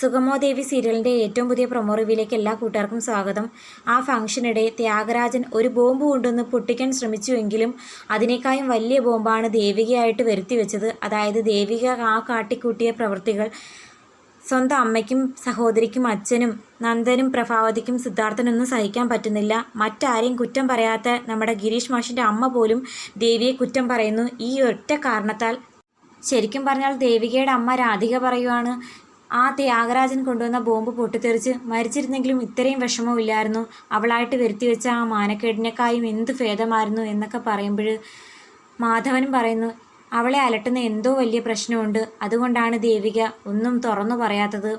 സുഗമോ ദേവി സീരിയലിന്റെ ഏറ്റവും പുതിയ പ്രൊമോ റിവ്യൂലേക്ക് എല്ലാ കൂട്ടുകാർക്കും സ്വാഗതം. ആ ഫംഗ്ഷനിടെ ത്യാഗരാജൻ ഒരു ബോംബ് കൊണ്ടുവന്ന് പൊട്ടിക്കാൻ ശ്രമിച്ചുവെങ്കിലും അതിനേക്കാളും വലിയ ബോംബാണ് ദേവികയായിട്ട് വരുത്തി വെച്ചത്. അതായത് ദേവിക ആ കാട്ടിക്കൂട്ടിയ പ്രവൃത്തികൾ സ്വന്തം അമ്മയ്ക്കും സഹോദരിക്കും അച്ഛനും നന്ദനും പ്രഭാവതിക്കും സിദ്ധാർത്ഥനൊന്നും സഹിക്കാൻ പറ്റുന്നില്ല. മറ്റാരെയും കുറ്റം പറയാത്ത നമ്മുടെ ഗിരീഷ് മാഷിന്റെ അമ്മ പോലും ദേവിയെ കുറ്റം പറയുന്നു. ഈ ഒറ്റ കാരണത്താൽ ശരിക്കും പറഞ്ഞാൽ ദേവികയുടെ അമ്മ രാധിക പറയുവാണ്. ആ ത്യാഗരാജൻ കൊണ്ടുവന്ന ബോംബ് പൊട്ടിത്തെറിച്ച് മരിച്ചിരുന്നെങ്കിലും ഇത്രയും വിഷമമില്ലായിരുന്നു. അവളായിട്ട് വരുത്തി വെച്ച ആ മാനക്കേടിനെക്കായും എന്ത് ഭേദമായിരുന്നു എന്നൊക്കെ പറയുമ്പോൾ മാധവനും പറയുന്നു അവളെ അലട്ടുന്ന എന്തോ വലിയ പ്രശ്നമുണ്ട്. അതുകൊണ്ടാണ് ദേവിക ഒന്നും തുറന്നു പറയാത്തത്.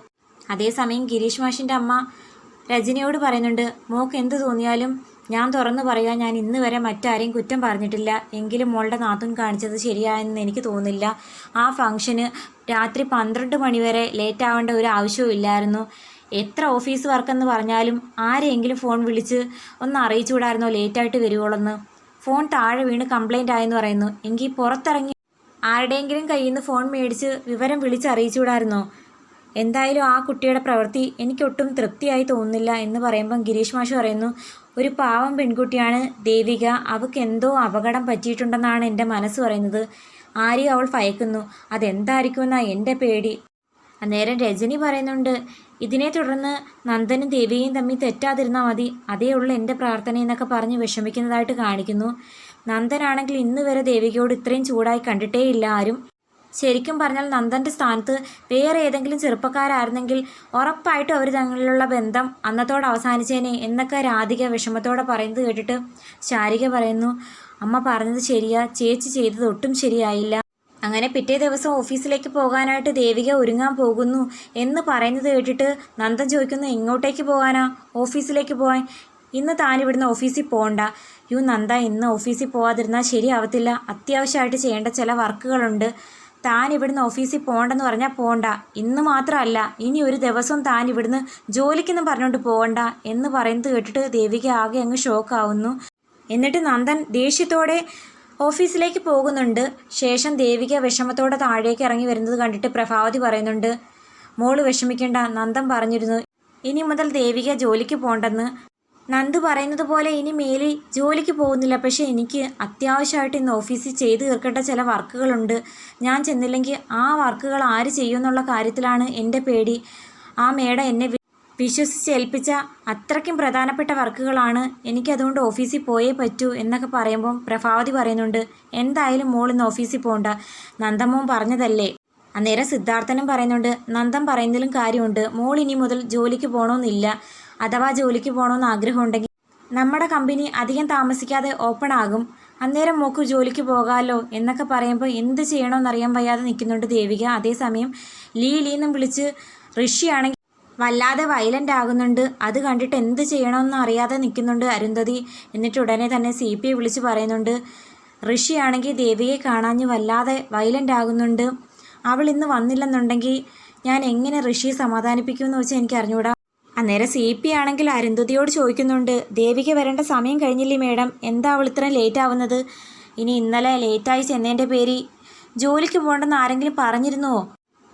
അതേസമയം ഗിരീഷ് മാഷിന്റെ അമ്മ രജനിയോട് പറയുന്നുണ്ട് മോക്ക് എന്ത് തോന്നിയാലും ഞാൻ തുറന്നു പറയുക ഞാൻ ഇന്ന് വരെ മറ്റാരെയും കുറ്റം പറഞ്ഞിട്ടില്ല. എങ്കിലും മോളുടെ നാത്തും കാണിച്ചത് ശരിയായെന്ന് എനിക്ക് തോന്നുന്നില്ല. ആ ഫംഗ്ഷന് രാത്രി പന്ത്രണ്ട് മണിവരെ ലേറ്റ് ആവേണ്ട ഒരു ആവശ്യവും ഇല്ലായിരുന്നു. എത്ര ഓഫീസ് വർക്കെന്ന് പറഞ്ഞാലും ആരെയെങ്കിലും ഫോൺ വിളിച്ച് ഒന്ന് അറിയിച്ചുകൂടായിരുന്നോ ലേറ്റായിട്ട് വരുവോളെന്ന്. ഫോൺ താഴെ വീണ് കംപ്ലൈന്റ് ആയെന്ന് പറയുന്നു. എങ്കിൽ പുറത്തിറങ്ങി ആരുടെയെങ്കിലും കയ്യിൽ നിന്ന് ഫോൺ മേടിച്ച് വിവരം വിളിച്ചറിയിച്ചുകൂടായിരുന്നോ എന്തായാലും ആ കുട്ടിയുടെ പ്രവൃത്തി എനിക്കൊട്ടും തൃപ്തിയായി തോന്നുന്നില്ല എന്ന് പറയുമ്പം ഗിരീഷ് മാഷ് പറയുന്നു ഒരു പാവം പെൺകുട്ടിയാണ്. ദേവിക അവൾക്ക് എന്തോ അപകടം പറ്റിയിട്ടുണ്ടെന്നാണ് എന്റെ മനസ്സ് പറയുന്നത്. ആരെയും അവൾ ഭയക്കുന്നു. അതെന്തായിരിക്കുമെന്നാണ് എന്റെ പേടി. അന്നേരം രജനി പറയുന്നുണ്ട് ഇതിനെ തുടർന്ന് നന്ദനും ദേവിയും തമ്മിൽ തെറ്റാതിരുന്നാൽ മതി. അതേ ഉള്ളൂ എന്റെ പ്രാർത്ഥന എന്നൊക്കെ പറഞ്ഞ് വിഷമിക്കുന്നതായിട്ട് കാണിക്കുന്നു. നന്ദനാണെങ്കിൽ ഇന്ന് വരെ ദേവികയോട് ഇത്രയും ചൂടായി കണ്ടിട്ടേ ഇല്ല ആരും. ശരിക്കും പറഞ്ഞാൽ നന്ദന്റെ സ്ഥാനത്ത് വേറെ ഏതെങ്കിലും ചെറുപ്പക്കാരായിരുന്നെങ്കിൽ ഉറപ്പായിട്ടും അവർ തങ്ങളിലുള്ള ബന്ധം അന്നത്തോടെ അവസാനിച്ചേനെ എന്നൊക്കെ രാധിക വിഷമത്തോടെ പറയുന്നത് കേട്ടിട്ട് ശാരിക പറയുന്നു അമ്മ പറഞ്ഞത് ശരിയാ ചേച്ചി ചെയ്തത് ഒട്ടും ശരിയായില്ല. അങ്ങനെ പിറ്റേ ദിവസം ഓഫീസിലേക്ക് പോകാനായിട്ട് ദേവിക ഒരുങ്ങാൻ പോകുന്നു എന്ന് പറയുന്നത് കേട്ടിട്ട് നന്ദൻ ചോദിക്കുന്നു എങ്ങോട്ടേക്ക് പോകാനാ? ഓഫീസിലേക്ക് പോകാൻ ഇന്ന് താൻ ഇവിടുന്ന് ഓഫീസിൽ പോകണ്ട യു നന്ദ ഇന്ന് ഓഫീസിൽ പോകാതിരുന്നാൽ ശരിയാവത്തില്ല. അത്യാവശ്യമായിട്ട് ചെയ്യേണ്ട ചില വർക്കുകളുണ്ട്. താൻ ഇവിടുന്ന് ഓഫീസിൽ പോകണ്ടെന്ന് പറഞ്ഞാൽ പോകണ്ട ഇന്ന് മാത്രമല്ല ഇനി ഒരു ദിവസം താൻ ഇവിടുന്ന് ജോലിക്കൊന്നും പറഞ്ഞുകൊണ്ട് പോകണ്ട എന്ന് പറയുന്നത് കേട്ടിട്ട് ദേവിക ആകെ അങ്ങ് ഷോക്കാവുന്നു. എന്നിട്ട് നന്ദൻ ദേഷ്യത്തോടെ ഓഫീസിലേക്ക് പോകുന്നുണ്ട്. ശേഷം ദേവിക വിഷമത്തോടെ താഴേക്ക് ഇറങ്ങി വരുന്നത് കണ്ടിട്ട് പ്രഭാവതി പറയുന്നുണ്ട് മോൾ വിഷമിക്കേണ്ട നന്ദൻ പറഞ്ഞിരുന്നു. ഇനി മുതൽ ദേവിക ജോലിക്ക് പോകണ്ടെന്ന് നന്ദു പറയുന്നത് പോലെ ഇനി മേലി ജോലിക്ക് പോകുന്നില്ല. പക്ഷേ എനിക്ക് അത്യാവശ്യമായിട്ട് ഇന്ന് ഓഫീസിൽ ചെയ്തു തീർക്കേണ്ട ചില വർക്കുകളുണ്ട്. ഞാൻ ചെന്നില്ലെങ്കിൽ ആ വർക്കുകൾ ആര് ചെയ്യുമെന്നുള്ള കാര്യത്തിലാണ് എന്റെ പേടി. ആ മേഡം എന്നെ വിശ്വസിച്ച് ഏൽപ്പിച്ച അത്രയ്ക്കും പ്രധാനപ്പെട്ട വർക്കുകളാണ്. എനിക്കതുകൊണ്ട് ഓഫീസിൽ പോയേ പറ്റൂ എന്നൊക്കെ പറയുമ്പം പ്രഭാവതി പറയുന്നുണ്ട്. എന്തായാലും മോൾ ഇന്ന് ഓഫീസിൽ പോകണ്ട നന്ദമ്മോൻ പറഞ്ഞതല്ലേ? അന്നേരം സിദ്ധാർത്ഥനും പറയുന്നുണ്ട്. നന്ദം പറയുന്നതിലും കാര്യമുണ്ട്. മോൾ ഇനി മുതൽ ജോലിക്ക് പോകണമെന്നില്ല അഥവാ ജോലിക്ക് പോകണമെന്ന് ആഗ്രഹമുണ്ടെങ്കിൽ നമ്മുടെ കമ്പനി അധികം താമസിക്കാതെ ഓപ്പൺ ആകും. അന്നേരം മോക്ക് ജോലിക്ക് പോകാമല്ലോ എന്നൊക്കെ പറയുമ്പോൾ എന്ത് ചെയ്യണമെന്നറിയാൻ വയ്യാതെ നിൽക്കുന്നുണ്ട് ദേവിക. അതേസമയം ലീ ലീന്നും വിളിച്ച് ഋഷിയാണെങ്കിൽ വല്ലാതെ വയലന്റ് ആകുന്നുണ്ട്. അത് കണ്ടിട്ട് എന്ത് ചെയ്യണമെന്ന് അറിയാതെ നിൽക്കുന്നുണ്ട് അരുന്ധതി. എന്നിട്ട് ഉടനെ തന്നെ സി പി വിളിച്ച് പറയുന്നുണ്ട് ഋഷിയാണെങ്കിൽ ദേവിയെ കാണാഞ്ഞ് വല്ലാതെ വയലന്റ് ആകുന്നുണ്ട്. അവൾ ഇന്ന് വന്നില്ലെന്നുണ്ടെങ്കിൽ ഞാൻ എങ്ങനെ ഋഷിയെ സമാധാനിപ്പിക്കുമെന്ന് വെച്ചാൽ എനിക്ക് അറിഞ്ഞുകൂടാ അന്നേരം സി പി ആണെങ്കിൽ അരുന്ധതിയോട് ചോദിക്കുന്നുണ്ട് ദേവിക വരേണ്ട സമയം കഴിഞ്ഞില്ലേ മേഡം? എന്താ അവൾ ഇത്രയും ലേറ്റ് ആവുന്നത്? ഇനി ഇന്നലെ ലേറ്റായി ചെന്നതിന്റെ പേര് ജോലിക്ക് പോകണ്ടെന്ന് ആരെങ്കിലും പറഞ്ഞിരുന്നുവോ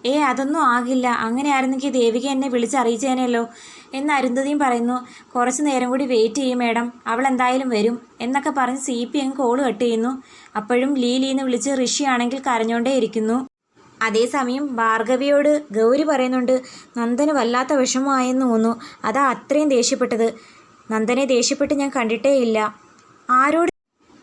ഏ അതൊന്നും ആകില്ല. അങ്ങനെ ആയിരുന്നെങ്കിൽ ദേവിക എന്നെ വിളിച്ചറിയിച്ചേനല്ലോ എന്ന് അരുന്ധതിയും പറയുന്നു കുറച്ച് നേരം കൂടി വെയിറ്റ് ചെയ്യും മേഡം. അവൾ എന്തായാലും വരും. എന്നൊക്കെ പറഞ്ഞ് സി പി അങ്ങ് കോൾ കട്ട് ചെയ്യുന്നു. അപ്പോഴും ലീ ലീന്ന് വിളിച്ച് ഋഷി ആണെങ്കിൽ കരഞ്ഞോണ്ടേ ഇരിക്കുന്നു. അതേസമയം ഭാർഗവിയോട് ഗൗരി പറയുന്നുണ്ട് നന്ദന് വല്ലാത്ത വിഷമമായെന്ന് തോന്നുന്നു. അതാ അത്രയും ദേഷ്യപ്പെട്ടത്. നന്ദനെ ദേഷ്യപ്പെട്ട് ഞാൻ കണ്ടിട്ടേ ഇല്ല. ആരോട്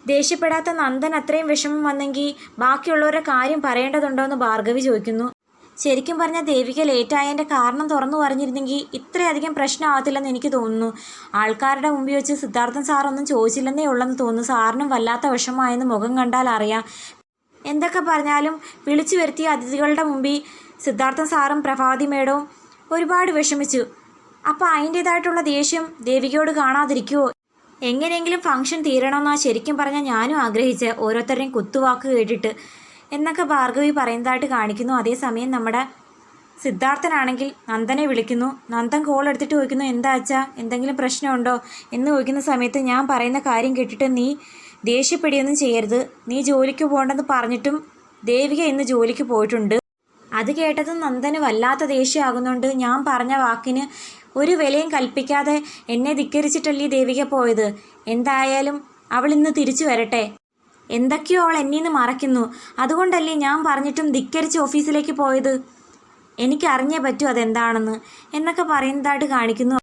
ദേഷ്യപ്പെടാത്ത നന്ദൻ അത്രയും വിഷമം വന്നെങ്കിൽ ബാക്കിയുള്ളവരുടെ കാര്യം പറയേണ്ടതുണ്ടോ എന്ന് ഭാർഗവി ചോദിക്കുന്നു. ശരിക്കും പറഞ്ഞാൽ ദേവിക ലേറ്റായതിന്റെ കാരണം തുറന്നു പറഞ്ഞിരുന്നെങ്കിൽ ഇത്രയധികം പ്രശ്നമാകത്തില്ലെന്ന് എനിക്ക് തോന്നുന്നു. ആൾക്കാരുടെ മുമ്പിൽ വെച്ച് സിദ്ധാർത്ഥൻ സാറൊന്നും ചോദിച്ചില്ലെന്നേ ഉള്ളെന്ന് തോന്നുന്നു. സാറിനും വല്ലാത്ത വിഷമമായെന്ന് മുഖം കണ്ടാൽ അറിയാം. എന്തൊക്കെ പറഞ്ഞാലും വിളിച്ചു വരുത്തിയ അതിഥികളുടെ മുമ്പിൽ സിദ്ധാർത്ഥൻ സാറും പ്രഭാതി മേഡവും ഒരുപാട് വിഷമിച്ചു. അപ്പോൾ അതിന്റേതായിട്ടുള്ള ദേഷ്യം ദേവികയോട് കാണാതിരിക്കുമോ എങ്ങനെയെങ്കിലും ഫംഗ്ഷൻ തീരണമെന്നാണ് ശരിക്കും പറഞ്ഞാൽ ഞാനും ആഗ്രഹിച്ച് ഓരോരുത്തരുടെയും കുത്തുവാക്ക് കേട്ടിട്ട്. എന്നൊക്കെ ഭാർഗവി പറയുന്നതായിട്ട് കാണിക്കുന്നു. അതേസമയം നമ്മുടെ സിദ്ധാർത്ഥനാണെങ്കിൽ നന്ദനെ വിളിക്കുന്നു. നന്ദൻ കോൾ എടുത്തിട്ട് ചോദിക്കുന്നു എന്താ അച്ഛാ? എന്തെങ്കിലും പ്രശ്നമുണ്ടോ? എന്ന് ചോദിക്കുന്ന സമയത്ത് ഞാൻ പറയുന്ന കാര്യം കേട്ടിട്ട് നീ ദേഷ്യപ്പെടുകയൊന്നും ചെയ്യരുത്. നീ ജോലിക്ക് പോകണ്ടെന്ന് പറഞ്ഞിട്ടും ദേവിക ഇന്ന് ജോലിക്ക് പോയിട്ടുണ്ട്. അത് കേട്ടത് നന്ദന് വല്ലാത്ത ദേഷ്യമാകുന്നുണ്ട്. ഞാൻ പറഞ്ഞ വാക്കിന് ഒരു വിലയും കൽപ്പിക്കാതെ എന്നെ ധിക്കരിച്ചിട്ടല്ലേ ദേവിക പോയത്. എന്തായാലും അവൾ ഇന്ന് തിരിച്ചു വരട്ടെ. എന്തൊക്കെയോ അവൾ എന്നിൽ നിന്ന് മറയ്ക്കുന്നു. അതുകൊണ്ടല്ലേ ഞാൻ പറഞ്ഞിട്ടും ധിക്കരിച്ച് ഓഫീസിലേക്ക് പോയത്. എനിക്കറിഞ്ഞേ പറ്റൂ അതെന്താണെന്ന് എന്നൊക്കെ പറയുന്നതായിട്ട് കാണിക്കുന്നു.